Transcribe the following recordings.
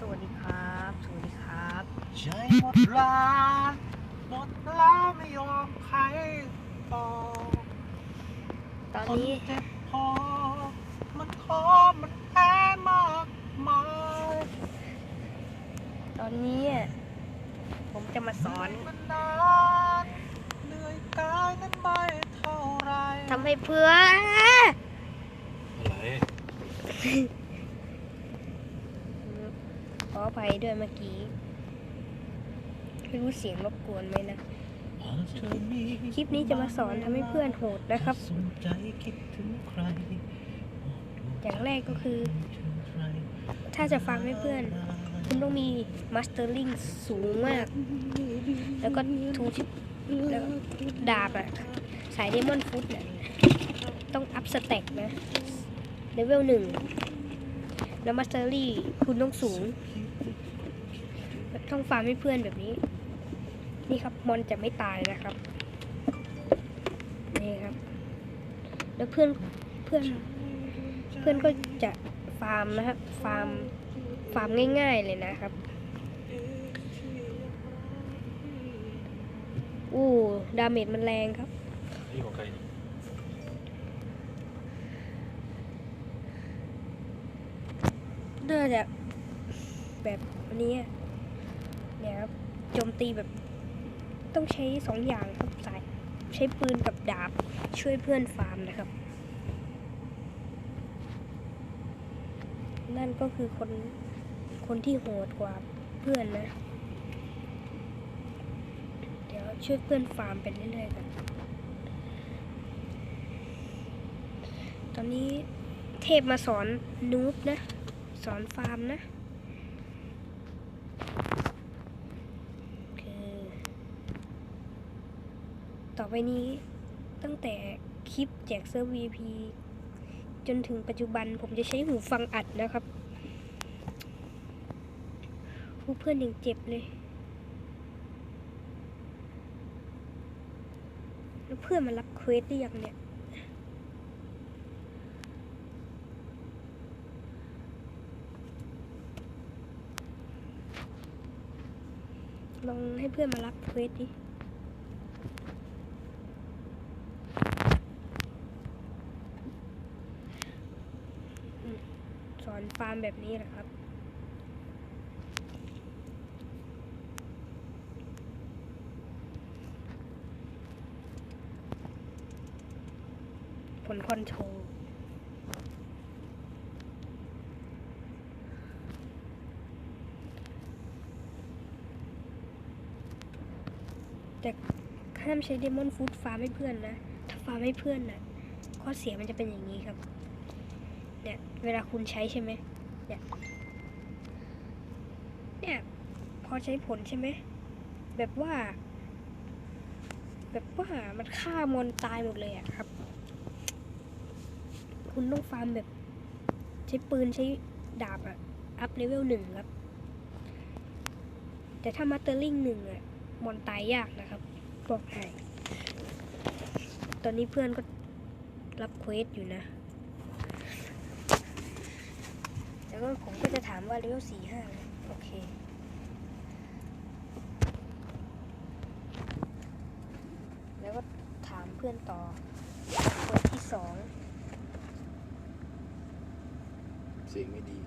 สวัสดีครับ สวัสดีครับใจหมดร้านหมดแล้วไม่ยอมใครต่อตอนทนนี้เจ็บพอมันขอมันแพ้มากมายตอนนี้ ผมจะมาสอนมันนานเหนื่อยกายนั้นไม่เท่าไรทำให้เพื่อนอะไรข ออภัยด้วยเมื่อกี้ไม่รู้เสียงรบกวนไหมนะ คลิปนี้จะมาสอนทำให้เพื่อนโหดนะครับสนใจคิดถึงใครอย่างแรกก็คือ ถ้าจะฟังให้เพื่อน คุณต้องมีมาสเตอร์ลิงสูงมาก แล้วก็ทูชิปแล้วก็ดาบอะสายเดมอนฟุตเนี่ยต้องอัพสเต็กนะเลเวลหนึ่งแล้วมาสเตอรี่คุณต้องสูง ต้องฟาร์มให้เพื่อนแบบนี้ นี่ครับมอนจะไม่ตายนะครับ นี่ครับ แล้วเพื่อนเพื่อนเพื่อนก็จะฟาร์มนะครับ ฟาร์มฟาร์มง่าย ๆเลยนะครับอู้ดาเมจมันแรงครับนี่ของใครน่าจะแบบอันนี้อะเนี่ยครับโจม ตีแบบต้องใช้สองอย่างครับสายใช้ปืนกับดาบช่วยเพื่อนฟาร์มนะครับ นั่นก็คือคนคนที่โหดกว่าเพื่อนนะ เดี๋ยวช่วยเพื่อนฟาร์มไปเรื่อยๆกัน ตอนนี้เทพมาสอนนูบนะ สอนฟาร์มนะคือ ต่อไปนี้ตั้งแต่คลิปแจกเซิร์ฟ VP จนถึงปัจจุบันผมจะใช้หูฟังอัดนะครับผู้เพื่อนยังเจ็บเลยแล้วเพื่อนมารับเควสได้ยังเนี่ยลองให้เพื่อนมารับเควสดิ อืมสอน ฟาร์มแบบนี้แหละครับ ผลคอนโทรแต่ห้ามใช้เดมอนฟูดฟาร์มให้เพื่อนนะ ถ้าฟาร์มให้เพื่อนนะข้อเสียมันจะเป็นอย่างนี้ครับ เวลาคุณใช้ใช่ไหมเนี่ยเนี่ยพอใช้ผลใช่ไหมแบบว่า แบบว่ามันฆ่ามอนตายหมดเลยอะครับ คุณต้องฟาร์มแบบ ใช้ปืนใช้ดาบอะอัพเลเวลหนึ่งครับ แต่ถ้ามาสเตอร์ลิงหนึ่งอะมอนตายยากนะครับบอกให้ตอนนี้เพื่อนก็รับเควสอยู่นะ แล้วก็ผมก็จะถามว่าเลเวลสี่ห้าโอเค แล้วก็ถามเพื่อนต่อเควสที่สองเสียงไม่ดี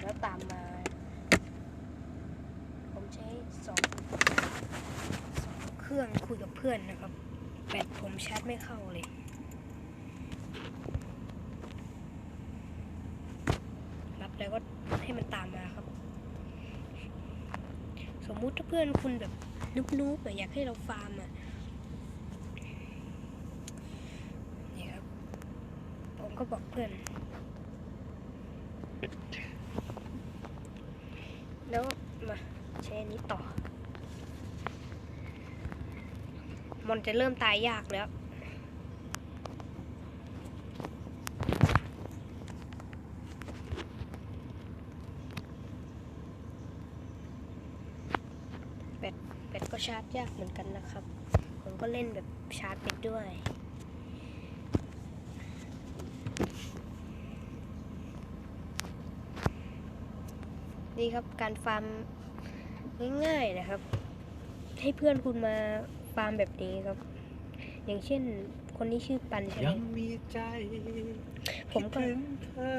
แล้วตามมา ผมใช้สองสองเครื่องคุยกับเพื่อนนะครับ แบตผมชาร์จไม่เข้าเลย รับ แล้วก็ให้มันตามมาครับ สมมุติถ้าเพื่อนคุณแบบนุ๊บๆอะอยากให้เราฟาร์มอะนี่ครับ ผมก็บอกเพื่อน แล้วมาใช้อันนี้ต่อ มันจะเริ่มตายยากแล้ว แบตแบตก็ ชาร์จยากเหมือนกันนะครับ ผมก็เล่นแบบชาร์จไปด้วย นี่ครับการฟาร์มง่ายๆนะครับ ให้เพื่อนคุณมาฟาร์มแบบนี้ครับ อย่างเช่นคนที่ชื่อปันใช่ไหมยังมีใจผมก็คิดถึงเธอ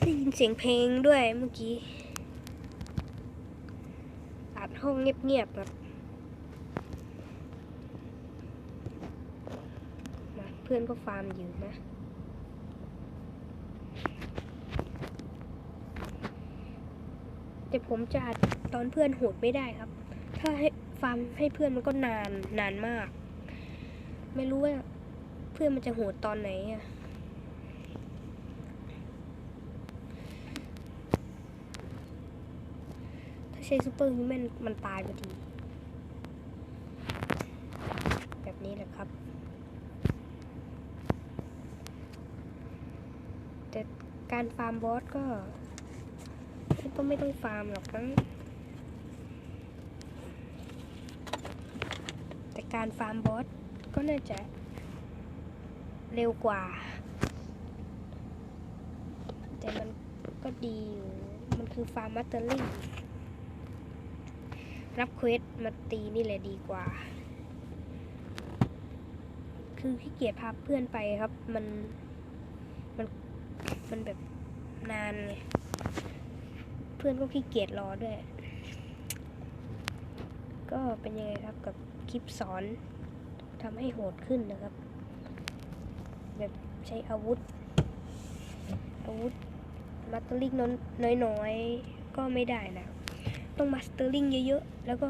ได้ยินเสียงเพลงด้วยเมื่อกี้ อัดห้องเงียบๆครับมาเพื่อนก็ฟาร์มอยู่นะแต่ผมจะอัดตอนเพื่อนโหดไม่ได้ครับ ถ้าให้ฟาร์มให้เพื่อนมันก็นานนานมาก ไม่รู้ว่าเพื่อนมันจะโหดตอนไหนอะ ถ้าใช้ซูเปอร์ฮิวแมนมันตายพอดี แบบนี้แหละครับ แต่การฟาร์มบอสก็ก็ไม่ต้องฟาร์มหรอกนะแต่การฟาร์มบอสก็น่าจะเร็วกว่า แต่มันก็ดีอยู่ มันคือฟาร์มมัตเตอร์ลิง รับเควสมาตีนี่แหละดีกว่า คือขี้เกียจพาเพื่อนไปครับ มัน มัน มันแบบนานไงเพื่อนก็ขี้เกียจรอด้วย ก็เป็นยังไงครับกับคลิปสอนทำให้โหดขึ้นนะครับ แบบใช้อาวุธ อาวุธมัตตลิงน้อยๆก็ไม่ได้นะ ต้องมาสเตอร์ลิงเยอะๆ แล้วก็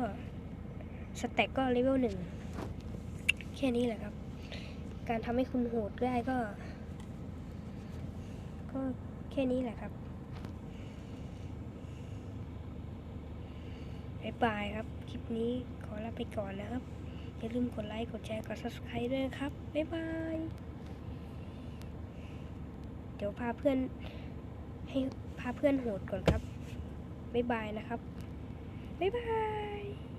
สแต็กก็เลเวลหนึ่งแค่นี้แหละครับ การทำให้คุณโหดได้ก็ ก็แค่นี้แหละครับบายบายครับ คลิปนี้ขอลาไปก่อนนะครับ อย่าลืมกดไลค์ กดแชร์ กด subscribe ด้วยนะครับบ๊ายบาย เดี๋ยวพาเพื่อนให้พาเพื่อนโหดก่อนครับบ๊ายบายนะครับ บ๊ายบาย